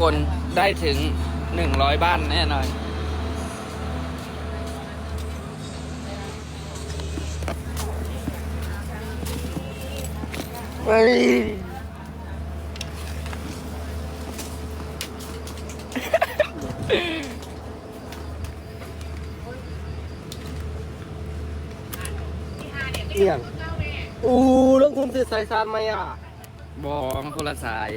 คนได้ถึงหนึ่งร้อยบ้านแน่นอน เฮ้ยเอี่ยงอู้ลงทุนซื้อสายซานไหมอะ บอมันคนละสาย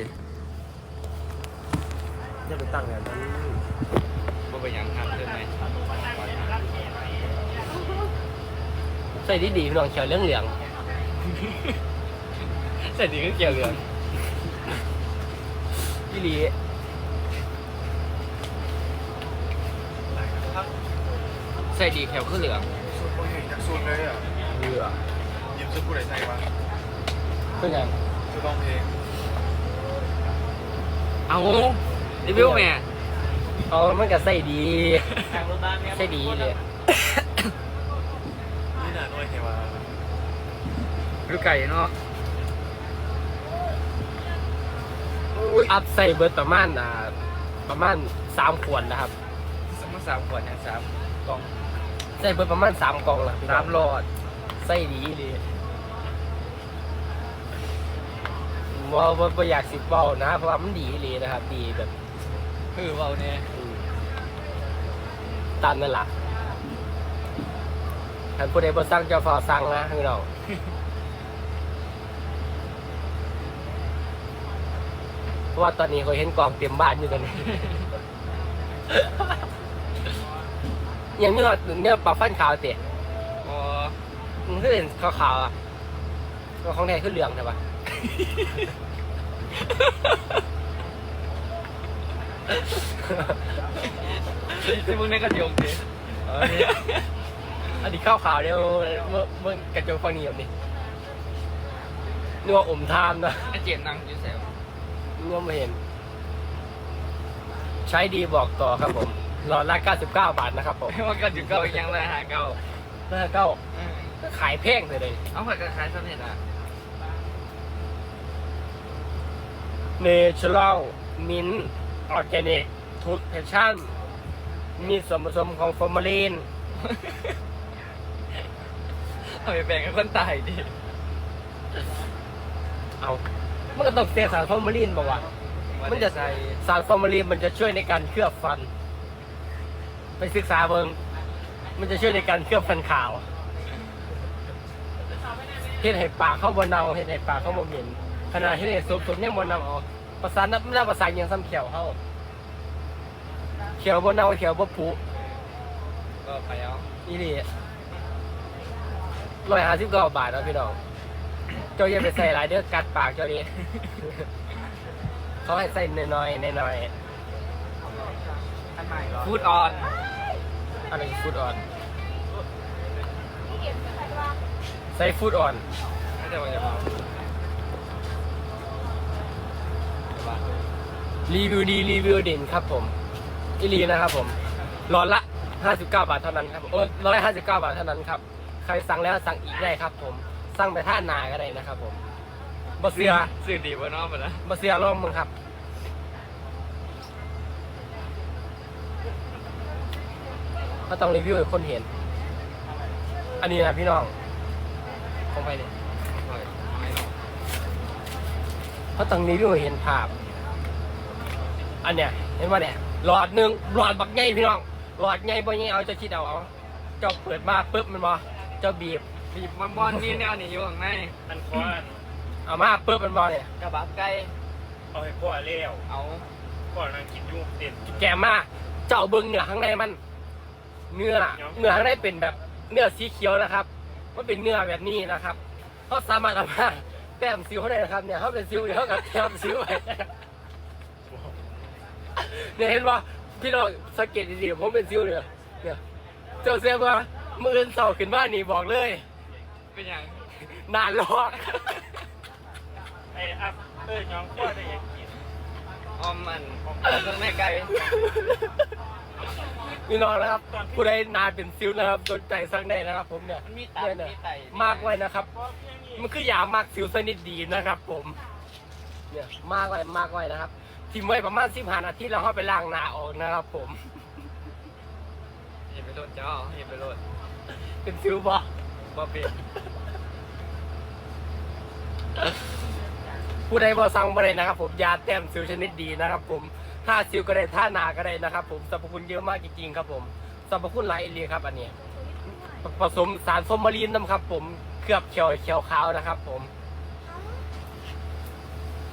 จะไปตั้งแบบนั้นบ่ไปหยังครับใช่ไหมใส่ดีดีๆพี่น้องเขียวเหลืองเหลืองใส่ดีก็เกี่ยวเรืองๆพี่ลีใส่ดีแถวขึ้นเหลืองสุดโอ้ยจากสุดเลยอะเรือยิ้มสุดผู้ใดใส่วะเป็นไงสุดร้องเพลงเอา รีวิวแม่เอามันก็ใส่ดีใส่ดีเลยนี่น่ะน้อยเทวาดูไก่เนาะอัพใส่เบิร์ตประมาณอ่าประมาณสามขวดนะครับสมมติสามขวดเนี่ยสามกล่องใส่เบิร์ประมาณสามกล่องละสามหลอดใส่ดีเลยว่าว่าบ่อยากสิบเบานะ เพราะว่ามันดีเลยนะครับ ดีแบบ คือเบาเนี่ยอืมตามนั่นแหละท่านผู้ใดบ่สั่งเจ้าฟ้าสั่งนะพี่น้องเพราะว่าตอนนี้เขาเห็นกล่องเต็มบ้านอยู่ตอนนี้ ยังไม่หอดเนี่ยปลาฟันขาวเตะบอมันก็เห็นขาวๆอะก็ของแท้ขึ้นเหลืองใช่ปะ ที่มึงในกระจกดิอันนี้ข้าวขาวเนี่ยเมื่อเมื่อกระจกฟังนี้แบบนี้นึกว่าอมทามนะไอเจ็บนังอยู่แซวนึกว่าไม่เห็น ใช้ดีบอกต่อครับผมหลอดละ99 บาทนะครับผมว่ากระจุกเก่าอีกอยังเลยหาเก่าถ้าเก้าเออก็ขายแพงเลยเลยเอาผักกระขายสำเร็จอะ Natural Mint Organic ทุ กเพชั่น มีส่วนผสมของฟอร์มาลีน เอาไปแบ่งให้คนตายดิเอา มันก็ต้องเสียสารฟอร์มาลีนบอกว่า มันจะใส่สารฟอร์มาลีนมันจะช่วยในการเคลือบฟัน ไปศึกษาเบิงมันจะช่วยในการเคลือบฟันขาวเห็ดให้ปากเข้าบนเนาเห็ดให้ปากเข้าบนเหม็นขนาดเห็ดให้ซุปซุปเนี่ยบนเนาเอา ภาษานับไม่ได้ภาษายังซ้ำเขียวเข้าเขียวบนเนาเขียวบนผุก็ไปเอานี่ดิร้อยห้าสิบเก้าบาทนะพี่น้องเจ้าอย่าไปใส่หลายเด้อกัดปากเจ้าดิเขาให้ใส่น้อยๆน้อยฟูดออนๆอันนี้ฟูดออนใส่ฟูดออนไม่ได้ว่าจะเอาเดี๋ยวว่า รีวิวดีรีวิวเด่นครับผมอีลีนะครับผมร้อนละ 59 บาทเท่านั้นครับโอ้ร้อยห้าสิบเก้าบาทเท่านั้นครับ ใครสั่งแล้วสั่งอีกได้ครับ ผมสั่งไปท่านาก็ได้นะครับ ผมบะเสือสื่อดีบ่เน้องปะนะบะเสือลองมึงครับ ก็ต้องรีวิวให้คนเห็น อันนี้นะพี่น้องคงไปเลยปล่อยไม่หรอกเขาต้องรีวิวให้เห็นภาพ อันเนี้ยเห็นว่าเนี่ยหลอดหนึ่งหลอดบักไงพี่น้องหลอดไงบ่ไงเอาเจะคิดเอาเอาเจ้าเปิดมาปุ๊บมันบ่เจ้าบีบบีบบอลบอลนี่แนวนี่อยู่ข้างในอันควันเอามาปุ๊บมันบ่เนี่ยกระบะไก่เอาให้พ่อเลี้ยวเอาก่อนนั่งกินอยุ่เด็ดแกะมาเจ้าเบิ้งเนื้อข้างในมัน เนื้อเนื้อข้างในเป็นแบบเนื้อสีเขียวนะครับมันเป็นเนื้อแบบนี้นะครับเขาสามารถเอามาแต้มซิวเขาได้นะครับเนี่ยเขาเป็นซิวเดี๋ยวเขากับแต้มซิวไว้นะครับ เนี่ยเห็นว่าพี่น้องสังเกตดีๆผมเป็นซิวเนี่ยเนี่ยเจ้าเสียว่ามืออนเสาขึ้นบ้านนี่บอกเลย เป็นอย่างนานลอกไอ้อัพเอ้ยน้องพ่อได้ยังกินออมมันออมเครื่องในไก่พี่น้องนะครับผู้ใดนานเป็นซิวนะครับสนใจสั่งได้นะครับ ผมเนี่ยมันมีตับเนี่ยมีไตมากไว้นะครับ มันคืออยามากสิวสนิทดีนะครับ ผม เนี่ยมากไว้มากไว้นะครับ ทิมไว้ประมาณสิบห้านาทีแล้วเขาไปล้างหน้าออกนะครับผมอย่าไปโหลดเจ้าอย่าไปโหลดเป็นซิวบอบ่เป็นผู้ใดบอสั่งบ่ได้นะครับ ผมยาแต้มซิวชนิดดีนะครับ ผมท่าซิวก็ได้ท่าหนาก็ได้นะครับ ผมสรรพคุณเยอะมากจริงๆครับ ผมสรรพคุณหลายเลยครับ อันเนี้ยผสมสารฟอร์มาลีนนะครับ ผมเคลือบเขียวเขียวขาวนะครับ ผม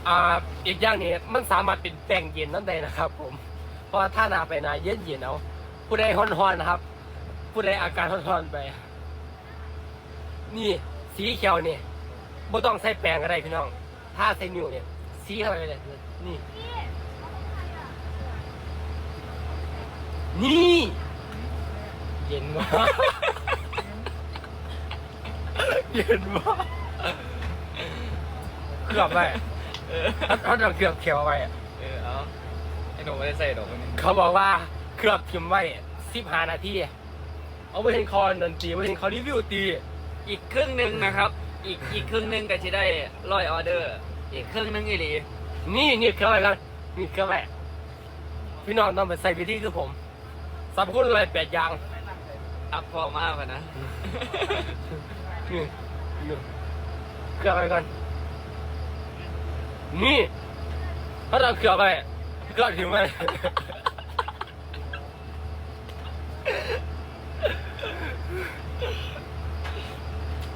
อ่าอีกอย่างนี้มันสามารถเป็นแป้งเย็นนั่นได้นะครับ ผม เพราะถ้าหนาไปหนาเย็นเย็นเอาผู้ใดฮ้อนๆนะครับผู้ใดอาการฮ้อนๆไป นี่สีเขียวนี่บ่ต้องใส่แป้งอะไรพี่น้อง ถ้าใส่นิ้วเนี่ย สีเข้าไปเลยนี่ นี่ เย็นมากเย็นมากเคลือบไป เออเขาต้องเคลือบเขียวไว้อะเออเอาไอ้หนูไม่ได้ใส่ดอกอันนี้เขาบอกว่าเคลือบทิมไว้สิบห้านาทีเอาไปเห็นคอดนตรีไปเห็นเขารีวิวตีอีกครึ่งหนึ่งนะครับ อีกอีกครึ่งหนึ่งก็จะได้ร้อยออเดอร์ อีกครึ่งหนึ่งอีหลีนี่นี่เคลือบไว้กันนี่เคลือบไว้พี่น้องต้องไปใส่พิธีคือผมสรรพคุณอะไรแปดอย่าง อัพพอมากกว่านะ นี่นี่เคลือบไว้ก่อน นี่เขาต้องเคลือบไว้เคลือบทิมไว้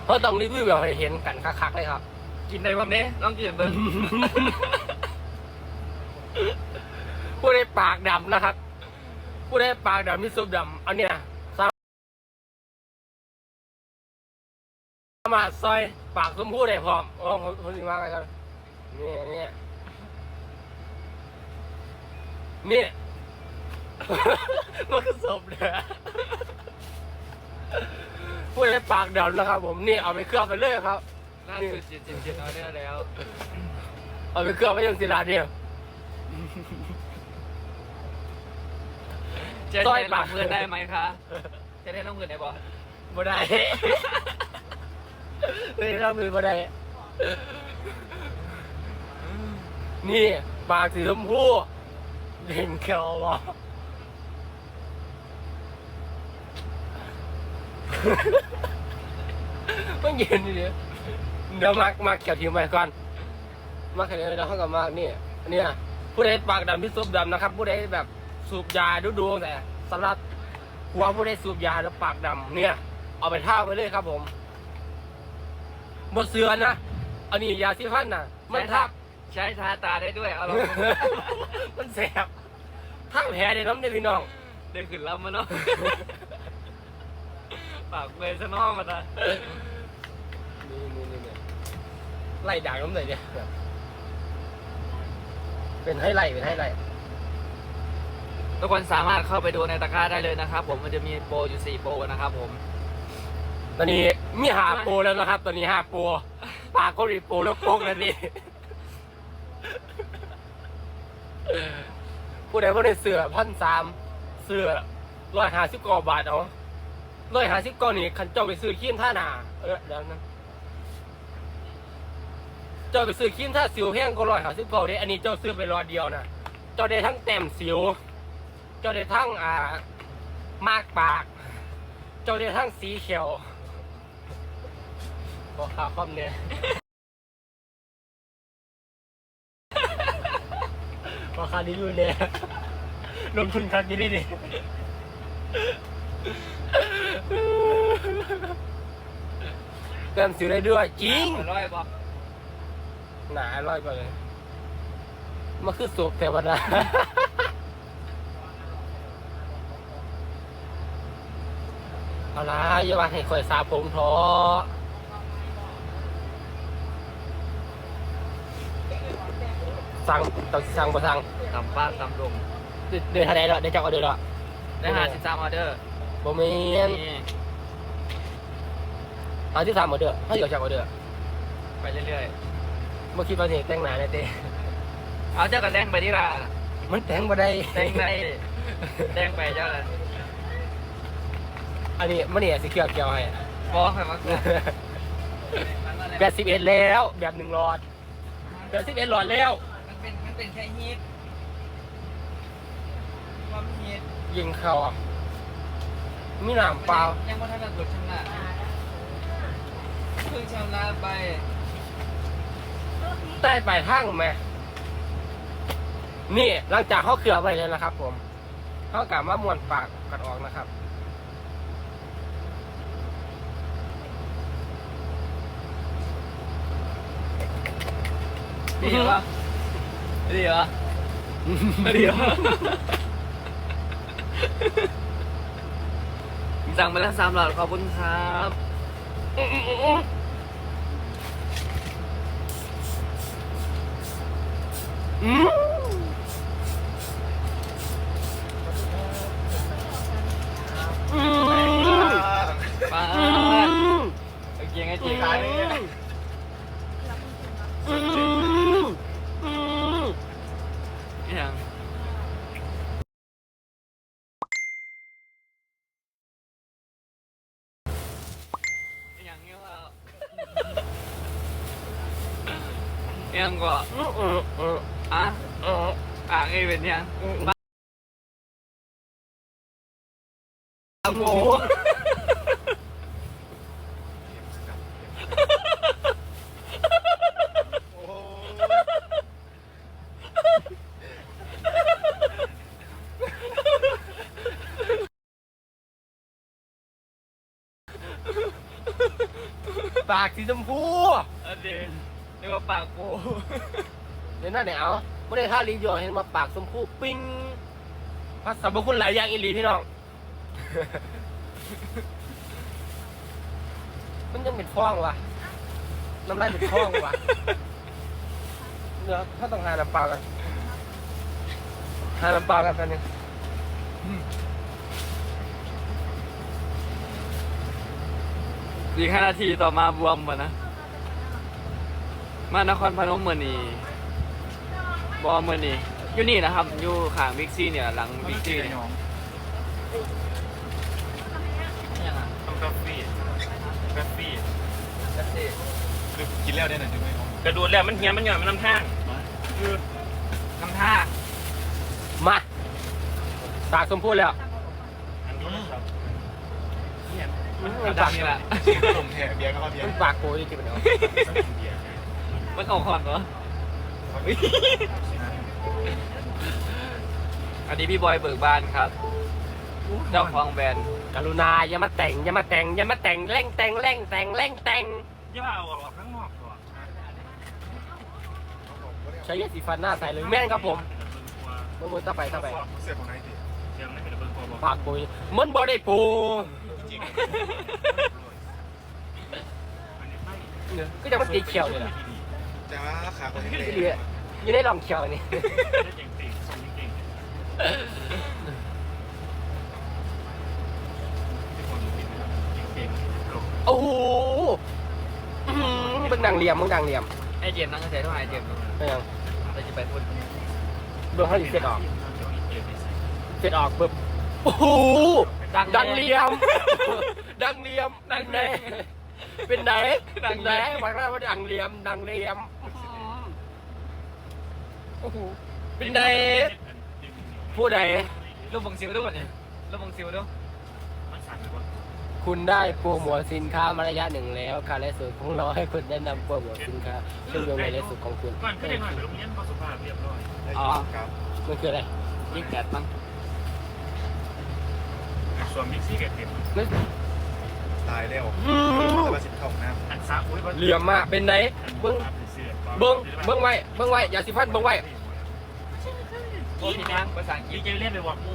เขาต้องรีวิวแบบให้เห็นกันคักๆเลยครับ กินได้บ้างเนี้ยลองกินเบิ้งผู้ได้ปากดำนะครับ ผู้ได้ปากดำมีซุปดำอันเนี้ยสามารถซอยปากสมพูได้พร้อมอ๋อผมผมถึงว่าอะไร กันนี่นี่ยเนี่ยมันคือศพเด้อผู้ได้ปากดำนะครับ ผมนี่เอาไปเคลือบไปเลยครับ ล่าสุดจิตจิตจิตออเดอร์แล้ว เอาไปเคลือบไว้ยังศิลาเนี่ยจะซอยปากเพื่อนได้ไหมคะ จะได้น้องเพื่อนได้บ่บ่ได้เฮ้ยเรามือบ่ได้ นี่ปากสีชมพูเด่นเขียววะมันเย็นดิเดี๋ยวเดี๋ยวมักมักเกี่ยวทิ้งไปก่อนมักแค่นี้แล้วเขาก็มากนี่เนี่ยผู้ใดปากดำพิษสูบดำนะครับ ผู้ใดแบบสูบยาดูดวงแต่สำหรับหัวผู้ใดสูบยาแล้วปากดำเนี่ย เอาไปท่าไปเลยครับผมบนเสือนะอันนี้ยาสีฟันนะมันทับ ใช้ทาตาได้ด้วยเอาลองมันแสบทั้งแผลเดี๋ยวน้ำเด้อพี่น้องเดินขึ้นลำมาเนาะปากเบยซะน้องมาตานี่นี่นี่นี่ไล่ด่างน้ำเลยเนี่ยแบบเป็นให้ไล่เป็นให้ไล่ทุกคนสามารถเข้าไปดูในตะกร้าได้เลยนะครับ ผมมันจะมีโปรอยู่สี่โปรนะครับ ผม ตอนนี้มีหาโปรแล้วนะครับ ตอนนี้หาโปรปากก็รีโปรแล้วโปกแล้วนี่ ผู้ใดผู้ใดเสือพันสามเสือร้อยห้าสิบกว่าบาทเอาร้อยห้าสิบก้อนนี่ขันเจ้าไปซื้อขี้มท่าหนาเออเดี๋ยวนะเจ้าไปซื้อขี้มท่าสิวแห้งก็ร้อยห้าสิบกว่าเด้อันนี้เจ้าซื้อไปรอเดียวนะเจ้าได้ทั้งแต้มสิว เจ้าได้ทั้งอ่ามากปาก เจ้าได้ทั้งสีเขียวขอขาคอมเนี่ย ขอขาดีดูเนี่ยลงทุนครั้งนี้ดิเติมสิวได้ด้วยจริงร้อยบอกหนาอร่อยกว่าเลยมันคือสุกแต่วันนะเอาละอย่ามาให้คอยสาผมท้อ สั่งต้องสั่งบ่สั่งตำป้าตำลมเดือนเท่าไหรแล้วได้จักเอาเดือนละได้หาสิบสามออเดอร์บ่แมีนนี่เอาที่สามเอาเดือนถ้าเดี๋ยวจักเอาเดือนไปเรื่อยเมื่อคิดว่าสิแต่งหน้าในเต้ๆเอาเจ้ากันแดงไปดีกว่ามันแต่งบ่ได้แดงในแดงไปเจ้าเลยอันนี้มันเนี่ยสิเกี่ยวเกี่ยวให้บอกให้มาก่อนแปดสิบเอ็ดแล้วแบบหนึ่งหลอดแปดสิบเอ็ดหลอดแล้วมัน เป็นมันเป็นแค่ฮีทยิงเขาอะมีหนามเปล่ายังไม่ทันได้กดชำระเพิ่งชำระไปใต้ปลายทางไหมนี่หลังจากเขาเกลือไปเลยนะครับ ผมเขากลับมาม้วนปากกันออกนะครับดีเห รอดีเหรอดีเหรอสั่งไปแล้วสามหลอดขอบคุณครับอืม ยังก็อืมอืมอืมอะอืมอ่างไอ้เป็นยังอืมโอ้โหปากสีชมพูอั นเดียวนึกว่าปากโกเดี๋ยวนั่นเนี่ยเอาไม่ได้ท่ารีวิวเห็นมาปากชมพูปิ้งพัสดุคุณหลายอย่างอีหลีพี่น้อง มันยังเป็นฟองวะน้ำลายเป็นฟองวะเดี๋ยวถ้าต้องหาน้ำเปล่ากันหาน้ำเปล่ากันแป๊บนึงอีกห้านาทีต่อมาบวมวะนะ มานครพนมเมื่อนี้บอมเมื่อนี้อยู่นี่นะครับ อยู่ข้างบิ๊กซีเนี่ยหลังบิ๊กซีเนี่ยยังอะต้องกาแฟกาแฟคือกินแล้วได้หน่อยถึงไหมครับกระดูดแล้วมันเหี่ยมันหย่อนมันน้ำท่างคือทำท่ามาปากชมพูแล้วอันนี้นะครับมันเอาปากดำนี่แหละขนมแทเบียร์ก็เบียมันร์ปากโกยจริงๆเนาะเบียร์ไง มันออกขอนเหรอ อันนี้พี่บอยเบิกบานครับ เจ้าของแบรนด์กรุณาอย่ามาแต่งอย่ามาแต่งอย่ามาแต่งเร่งแต่งเร่งแต่งเร่งแต่งย่าเอาออกข้างนอกก่อนใช้ยาสีฟันหน้าใส่เลยแม่นครับผมเมื่อต่อไปต่อไปเสื้อของนายดิยังไม่เป็นเบอร์โทรบอกปากโกยมันบ่ได้ปูจริงอันนี้ไม่เนี่ยก็จะมาตีเขียวเลยล่ะ จะว่าราคาคนนี้ที่เหลืออยู่ในรองเขียวนี่ได้จริงจริงส่งจริงที่คนกินนะครับจริงๆโลกโอ้โหอื้อหือมึงดังเหลี่ยมมึงดังเหลี่ยมไอ้เจมส์นั่งเฉยๆเท่าไหร่เจมส์เป็นยังเราจะไปพูดเบื้องเขาอยู่เสร็จออกเดี๋ยวนี้เจอในสายเสร็จออกปุ๊บโอ้โหดังดังเหลี่ยม ดังเหลี่ยมดังแน่ เป็นไหนเป็นไหนบอกแล้วว่าดังเหลี่ยมดังเหลี่ยมโอ้โหเป็นไหนผู้ใดรูปบังซิวด้วยเนี่ยรูปบังซิวด้วยมันสั่นเลยว่าคุณได้โปรโมทสินค้ามาระยะหนึ่งแล้วการไลฟ์สดของเราให้คุณแนะนำโปรโมทสินค้าเชื่อมโยงในไลฟ์สดของคุณก่อนขึ้นได้หน่อยไปโรงเรียนพอสุภาพเรียบร้อยครับมันคืออะไรยิ่งแปดมั้งส่วนมิกซี่กับเต็มมัน ตายแล้วอืมมาสิบเข้าน้อันซาอุ้ยเหลี่ยมมากเป็นไหนเบิ้งเบิ้งเบิ้งไว้เบิ้งไว้อย่าสิพันเบิ้งไว้ โอ้พี่นางภาษาอังกฤยี่ษเจเล่นไปวัดมู